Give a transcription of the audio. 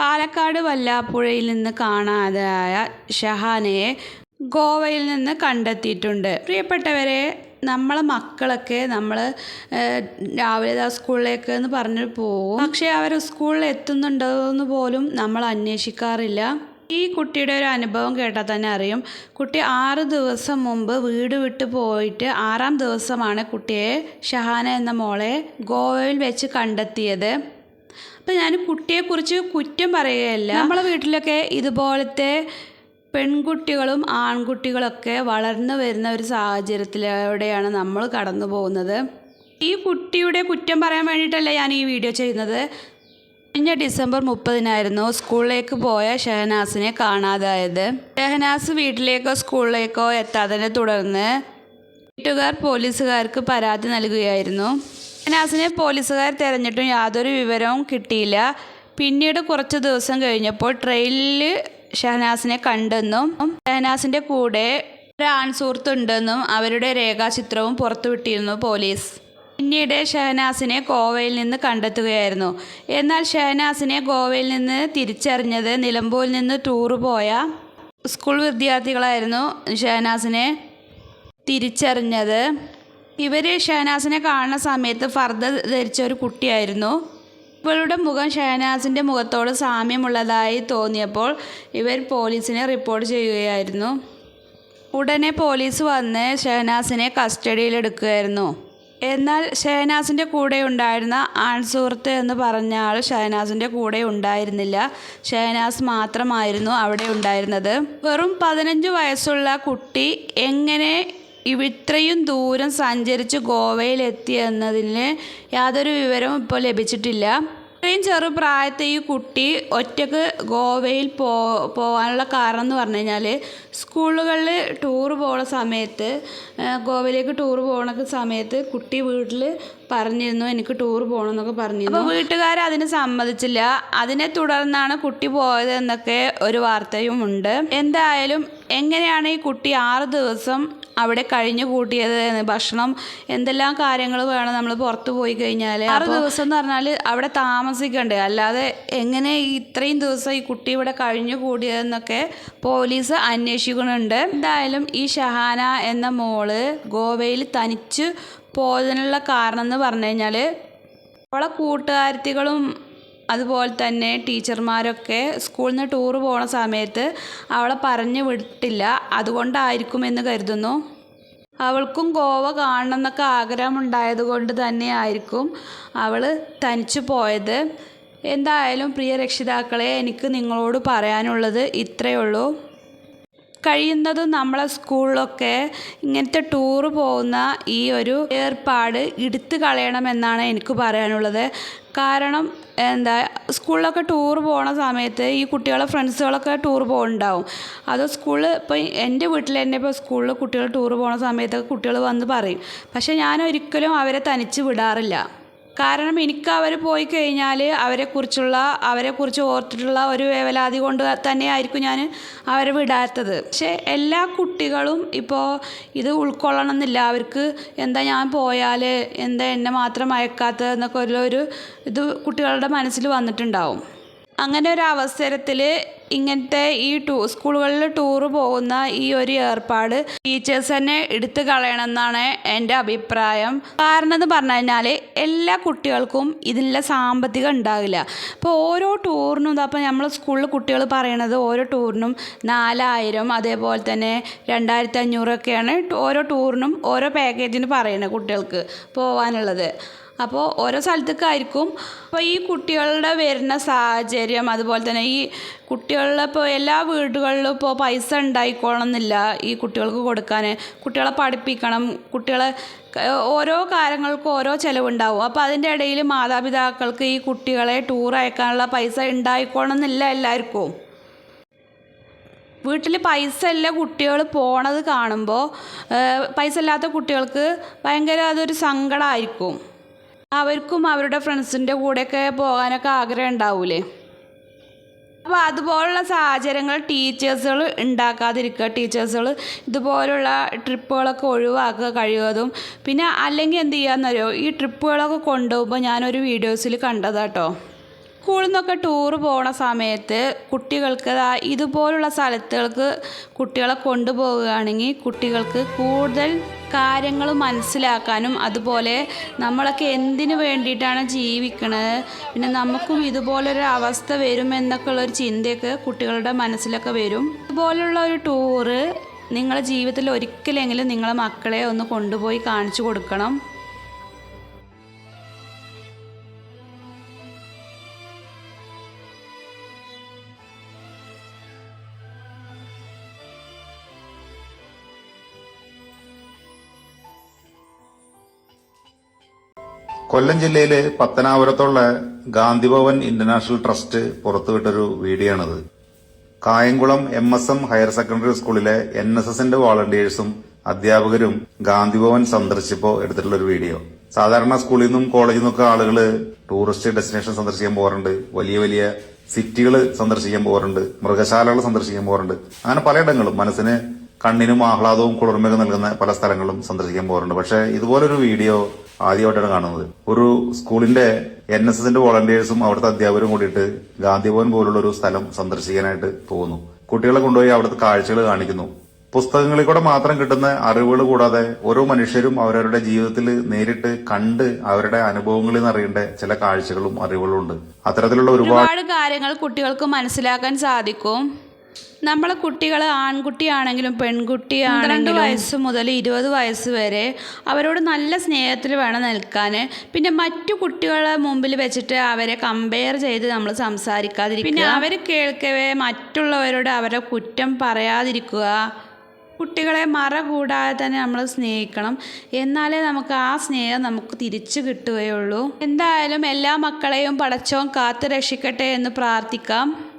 പാലക്കാട് വല്ലാപ്പുഴയിൽ നിന്ന് കാണാതായ ഷഹാനയെ ഗോവയിൽ നിന്ന് കണ്ടെത്തിയിട്ടുണ്ട്. പ്രിയപ്പെട്ടവരെ നമ്മളെ മക്കളൊക്കെ നമ്മൾ രാവിലെ സ്കൂളിലേക്ക് എന്ന് പറഞ്ഞിട്ട് പോകും പക്ഷേ അവർ സ്കൂളിൽ എത്തുന്നുണ്ടോ എന്ന് പോലും നമ്മൾ അന്വേഷിക്കാറില്ല. ഈ കുട്ടിയുടെ ഒരു അനുഭവം കേട്ടാൽ തന്നെ അറിയും. കുട്ടി ആറ് ദിവസം മുമ്പ് വീട് വിട്ട് പോയിട്ട് ആറാം ദിവസമാണ് കുട്ടിയെ ഷഹാന എന്ന മോളെ ഗോവയിൽ വെച്ച് കണ്ടെത്തിയത്. അപ്പം ഞാൻ കുട്ടിയെക്കുറിച്ച് കുറ്റം പറയുകയല്ല. നമ്മളെ വീട്ടിലൊക്കെ ഇതുപോലത്തെ പെൺകുട്ടികളും ആൺകുട്ടികളൊക്കെ വളർന്നു വരുന്ന ഒരു സാഹചര്യത്തിലൂടെയാണ് നമ്മൾ കടന്നു പോകുന്നത്. ഈ കുട്ടിയുടെ കുറ്റം പറയാൻ വേണ്ടിയിട്ടല്ല ഞാൻ ഈ വീഡിയോ ചെയ്യുന്നത്. കഴിഞ്ഞ ഡിസംബർ മുപ്പതിനായിരുന്നു സ്കൂളിലേക്ക് പോയ ഷഹനാസിനെ കാണാതായത്. ഷഹനാസ് വീട്ടിലേക്കോ സ്കൂളിലേക്കോ എത്താത്തതിനെ തുടർന്ന് വീട്ടുകാർ പോലീസുകാർക്ക് പരാതി നൽകുകയായിരുന്നു. ഷഹനാസിനെ പോലീസുകാർ തിരഞ്ഞിട്ടും യാതൊരു വിവരവും കിട്ടിയില്ല. പിന്നീട് കുറച്ച് ദിവസം കഴിഞ്ഞപ്പോൾ ട്രെയിനിൽ ഷഹനാസിനെ കണ്ടെന്നും ഷഹനാസിന്റെ കൂടെ ഒരു അവരുടെ രേഖാചിത്രവും പുറത്തുവിട്ടിരുന്നു പോലീസ്. പിന്നീട് ഷഹനാസിനെ ഗോവയിൽ നിന്ന് കണ്ടെത്തുകയായിരുന്നു. എന്നാൽ ഷഹനാസിനെ ഗോവയിൽ നിന്ന് തിരിച്ചറിഞ്ഞത് നിലമ്പൂരിൽ നിന്ന് ടൂറ് പോയ സ്കൂൾ വിദ്യാർത്ഥികളായിരുന്നു ഷഹനാസിനെ തിരിച്ചറിഞ്ഞത്. ഇവർ ഷഹനാസിനെ കാണുന്ന സമയത്ത് ഫർദ ധരിച്ച ഒരു കുട്ടിയായിരുന്നു. ഇവളുടെ മുഖം ഷഹനാസിന്റെ മുഖത്തോട് സാമ്യമുള്ളതായി തോന്നിയപ്പോൾ ഇവർ പോലീസിനെ റിപ്പോർട്ട് ചെയ്യുകയായിരുന്നു. ഉടനെ പോലീസ് വന്ന് ഷഹനാസിനെ കസ്റ്റഡിയിലെടുക്കുകയായിരുന്നു. എന്നാൽ ഷഹനാസിന്റെ കൂടെ ഉണ്ടായിരുന്ന ആൺസുഹൃത്ത് എന്ന് പറഞ്ഞ ആൾ ഷഹനാസിന്റെ കൂടെ ഉണ്ടായിരുന്നില്ല. ഷഹനാസ് മാത്രമായിരുന്നു അവിടെ ഉണ്ടായിരുന്നത്. വെറും പതിനഞ്ച് വയസ്സുള്ള കുട്ടി എങ്ങനെ ഇത്രയും ദൂരം സഞ്ചരിച്ച് ഗോവയിലെത്തി എന്നതിന് യാതൊരു വിവരവും ഇപ്പോൾ ലഭിച്ചിട്ടില്ല. ഇത്രയും ചെറുപ്രായത്തെ ഈ കുട്ടി ഒറ്റയ്ക്ക് ഗോവയിൽ പോ പോകാനുള്ള കാരണം എന്ന് പറഞ്ഞു കഴിഞ്ഞാൽ സ്കൂളുകളിൽ ടൂർ പോകുന്ന സമയത്ത് ഗോവയിലേക്ക് ടൂർ പോകുന്ന സമയത്ത് കുട്ടി വീട്ടിൽ പറഞ്ഞിരുന്നു എനിക്ക് ടൂർ പോകണം എന്നൊക്കെ പറഞ്ഞിരുന്നു. അപ്പോൾ വീട്ടുകാർ അതിന് സമ്മതിച്ചില്ല. അതിനെ തുടർന്നാണ് കുട്ടി പോയത് എന്നൊക്കെ ഒരു വാർത്തയും ഉണ്ട് എന്തായാലും എങ്ങനെയാണ് ഈ കുട്ടി ആറ് ദിവസം അവിടെ കഴിഞ്ഞു കൂട്ടിയത് ഭക്ഷണം എന്തെല്ലാം കാര്യങ്ങൾ വേണം നമ്മൾ പുറത്ത് പോയി കഴിഞ്ഞാൽ ആറ് ദിവസം എന്ന് പറഞ്ഞാൽ അവിടെ താമസിക്കണ്ടേ? അല്ലാതെ എങ്ങനെ ഇത്രയും ദിവസം ഈ കുട്ടി ഇവിടെ കഴിഞ്ഞു കൂടിയതെന്നൊക്കെ പോലീസ് അന്വേഷിക്കുന്നുണ്ട്. എന്തായാലും ഈ ഷഹാന എന്ന മോൾ ഗോവയിൽ തനിച്ച് പോയതിനുള്ള കാരണം എന്ന് പറഞ്ഞു കഴിഞ്ഞാൽ അവളെ കൂട്ടുകാരത്തികളും അതുപോലെ തന്നെ ടീച്ചർമാരൊക്കെ സ്കൂളിൽ നിന്ന് ടൂറ് പോണ സമയത്ത് അവളെ പറഞ്ഞു വിട്ടില്ല. അതുകൊണ്ടായിരിക്കും എന്ന് കരുതുന്നു. അവൾക്കും ഗോവ കാണണം എന്നൊക്കെ ആഗ്രഹമുണ്ടായത് കൊണ്ട് തന്നെ ആയിരിക്കും അവൾ തനിച്ചു പോയത്. എന്തായാലും പ്രിയ രക്ഷിതാക്കളെ എനിക്ക് നിങ്ങളോട് പറയാനുള്ളത് ഇത്രയേ ഉള്ളൂ. കഴിയുന്നതും നമ്മളെ സ്കൂളിലൊക്കെ ഇങ്ങനത്തെ ടൂറ് പോകുന്ന ഈ ഒരു ഏർപ്പാട് എടുത്തു കളയണമെന്നാണ് എനിക്ക് പറയാനുള്ളത്. കാരണം എന്താ സ്കൂളിലൊക്കെ ടൂർ പോണ സമയത്ത് ഈ കുട്ടികളെ ഫ്രണ്ട്സുകളൊക്കെ ടൂർ പോകുന്നുണ്ടാവും അത് സ്കൂളിൽ ഇപ്പോൾ എന്റെ വീട്ടിൽ തന്നെ ഇപ്പോൾ സ്കൂളിൽ കുട്ടികൾ ടൂർ പോണ സമയത്തൊക്കെ കുട്ടികൾ വന്ന് പറയും. പക്ഷേ ഞാൻ ഒരിക്കലും അവരെ തനിച്ച് വിടാറില്ല. കാരണം എനിക്ക് അവർ പോയി കഴിഞ്ഞാൽ അവരെക്കുറിച്ചുള്ള അവരെക്കുറിച്ച് ഓർത്തിട്ടുള്ള ഒരു വേവലാതി കൊണ്ട് തന്നെയായിരിക്കും ഞാൻ അവരെ വിടാത്തത്. പക്ഷേ എല്ലാ കുട്ടികളും ഇപ്പോൾ ഇത് ഉൾക്കൊള്ളണം എന്നില്ല അവർക്ക് എന്താ ഞാൻ പോയാൽ എന്താ എന്നെ മാത്രം അയക്കാത്തത് എന്നൊക്കെ ഒരു ഇത് കുട്ടികളുടെ മനസ്സിൽ വന്നിട്ടുണ്ടാവും. അങ്ങനെ ഒരു അവസരത്തിൽ ഇങ്ങനത്തെ ഈ ടൂ സ്കൂളുകളിൽ ടൂറ് പോകുന്ന ഈ ഒരു ഏർപ്പാട് ടീച്ചേഴ്സ് തന്നെ എടുത്തു കളയണമെന്നാണ് എന്റെ അഭിപ്രായം. കാരണം എന്ന് പറഞ്ഞു കഴിഞ്ഞാൽ എല്ലാ കുട്ടികൾക്കും ഇതിനുള്ള സാമ്പത്തികം ഉണ്ടാകില്ല ഇപ്പോൾ ഓരോ ടൂറിനും അപ്പോൾ നമ്മൾ സ്കൂളിൽ കുട്ടികൾ പറയണത് ഓരോ ടൂറിനും നാലായിരം അതേപോലെ തന്നെ രണ്ടായിരത്തി അഞ്ഞൂറൊക്കെയാണ് ഓരോ ടൂറിനും ഓരോ പാക്കേജിന് പറയുന്നത് കുട്ടികൾക്ക് പോകാനുള്ളത് അപ്പോൾ ഓരോ സ്ഥലത്തേക്കായിരിക്കും. അപ്പോൾ ഈ കുട്ടികളുടെ വരുന്ന സാഹചര്യം അതുപോലെ തന്നെ ഈ കുട്ടികളുടെ ഇപ്പോൾ എല്ലാ വീടുകളിലും ഇപ്പോൾ പൈസ ഉണ്ടായിക്കോളണമെന്നില്ല ഈ കുട്ടികൾക്ക് കൊടുക്കാൻ കുട്ടികളെ പഠിപ്പിക്കണം കുട്ടികളെ ഓരോ കാര്യങ്ങൾക്കും ഓരോ ചിലവുണ്ടാവും. അപ്പോൾ അതിന്റെ ഇടയിൽ മാതാപിതാക്കൾക്ക് ഈ കുട്ടികളെ ടൂർ അയക്കാനുള്ള പൈസ ഉണ്ടായിക്കോളണമെന്നില്ല എല്ലാവർക്കും. വീട്ടിൽ പൈസ ഇല്ല കുട്ടികൾ പോണത് കാണുമ്പോൾ പൈസ ഇല്ലാത്ത കുട്ടികൾക്ക് ഭയങ്കര അതൊരു സങ്കടമായിരിക്കും അവർക്കും അവരുടെ ഫ്രണ്ട്സിന്റെ കൂടെയൊക്കെ പോകാനൊക്കെ ആഗ്രഹം ഉണ്ടാവൂലേ? അപ്പോൾ അതുപോലുള്ള സാഹചര്യങ്ങൾ ടീച്ചേഴ്സുകൾ ഉണ്ടാക്കാതിരിക്കുക ടീച്ചേഴ്സുകൾ ഇതുപോലുള്ള ട്രിപ്പുകളൊക്കെ ഒഴിവാക്കുക കഴിയുന്നതും പിന്നെ അല്ലെങ്കിൽ എന്ത് ചെയ്യാന്നറിയോ? ഈ ട്രിപ്പുകളൊക്കെ കൊണ്ടുപോകുമ്പോൾ ഞാനൊരു വീഡിയോസിൽ കണ്ടതാട്ടോ. സ്കൂളിൽ നിന്നൊക്കെ ടൂറ് പോകുന്ന സമയത്ത് കുട്ടികൾക്ക് ഇതുപോലുള്ള സ്ഥലത്തുകൾക്ക് കുട്ടികളെ കൊണ്ടുപോവുകയാണെങ്കിൽ കുട്ടികൾക്ക് കൂടുതൽ കാര്യങ്ങൾ മനസ്സിലാക്കാനും അതുപോലെ നമ്മളൊക്കെ എന്തിനു വേണ്ടിയിട്ടാണ് ജീവിക്കണത് പിന്നെ നമുക്കും ഇതുപോലൊരു അവസ്ഥ വരുമെന്നൊക്കെ ഉള്ളൊരു ചിന്തയൊക്കെ കുട്ടികളുടെ മനസ്സിലൊക്കെ വരും. ഇതുപോലുള്ള ഒരു ടൂറ് നിങ്ങളുടെ ജീവിതത്തിൽ ഒരിക്കലെങ്കിലും നിങ്ങളെ മക്കളെ ഒന്ന് കൊണ്ടുപോയി കാണിച്ചു കൊടുക്കണം. കൊല്ലം ജില്ലയിലെ പത്തനാപുരത്തുള്ള ഗാന്ധിഭവൻ ഇന്റർനാഷണൽ ട്രസ്റ്റ് പുറത്തുവിട്ടൊരു വീഡിയോ ആണിത് Kayamkulam M S M higher secondary സ്കൂളിലെ എൻ എസ് എസിന്റെ വോളണ്ടിയേഴ്സും അധ്യാപകരും ഗാന്ധിഭവൻ സന്ദർശിച്ചപ്പോൾ എടുത്തിട്ടുള്ള ഒരു വീഡിയോ. സാധാരണ സ്കൂളിൽ നിന്നും കോളേജിൽ നിന്നൊക്കെ ആളുകൾ ടൂറിസ്റ്റ് ഡെസ്റ്റിനേഷൻ സന്ദർശിക്കാൻ പോകാറുണ്ട്. വലിയ വലിയ സിറ്റികൾ സന്ദർശിക്കാൻ പോകാറുണ്ട്. മൃഗശാലകൾ സന്ദർശിക്കാൻ പോകാറുണ്ട്. അങ്ങനെ പലയിടങ്ങളും മനസ്സിന് കണ്ണിനും ആഹ്ലാദവും കുളിർമയൊക്കെ നൽകുന്ന പല സ്ഥലങ്ങളും സന്ദർശിക്കാൻ പോകാറുണ്ട്. പക്ഷെ ഇതുപോലൊരു വീഡിയോ ആദ്യമായിട്ടാണ് കാണുന്നത്. ഒരു സ്കൂളിന്റെ എൻ എസ് എസിന്റെ വോളണ്ടിയേഴ്സും അവിടുത്തെ അധ്യാപകരും കൂടിയിട്ട് ഗാന്ധിഭവൻ പോലുള്ള ഒരു സ്ഥലം സന്ദർശിക്കാനായിട്ട് പോകുന്നു. കുട്ടികളെ കൊണ്ടുപോയി അവിടുത്തെ കാഴ്ചകൾ കാണിക്കുന്നു. പുസ്തകങ്ങളിൽ കൂടെ മാത്രം കിട്ടുന്ന അറിവുകൾ കൂടാതെ ഓരോ മനുഷ്യരും അവരവരുടെ ജീവിതത്തിൽ നേരിട്ട് കണ്ട് അവരുടെ അനുഭവങ്ങളിൽ നിന്ന് അറിയേണ്ട ചില കാഴ്ചകളും അറിവുകളും ഉണ്ട്. അത്തരത്തിലുള്ള ഒരുപാട് കാര്യങ്ങൾ കുട്ടികൾക്ക് മനസ്സിലാക്കാൻ സാധിക്കും. നമ്മളെ കുട്ടികൾ ആൺകുട്ടിയാണെങ്കിലും പെൺകുട്ടിയാണെങ്കിലും വയസ്സ് മുതൽ ഇരുപത് വയസ്സ് വരെ അവരോട് നല്ല സ്നേഹത്തിൽ വേണം നിൽക്കാൻ. പിന്നെ മറ്റു കുട്ടികളെ മുമ്പിൽ വെച്ചിട്ട് അവരെ കമ്പയർ ചെയ്ത് നമ്മൾ സംസാരിക്കാതിരിക്കുക. പിന്നെ അവർ കേൾക്കവേ മറ്റുള്ളവരോട് അവരെ കുറ്റം പറയാതിരിക്കുക. കുട്ടികളെ മറ കൂടാതെ തന്നെ നമ്മൾ സ്നേഹിക്കണം. എന്നാലേ നമുക്ക് ആ സ്നേഹം നമുക്ക് തിരിച്ചു കിട്ടുകയുള്ളൂ. എന്തായാലും എല്ലാ മക്കളെയും പടച്ചവും കാത്തു രക്ഷിക്കട്ടെ എന്ന് പ്രാർത്ഥിക്കാം.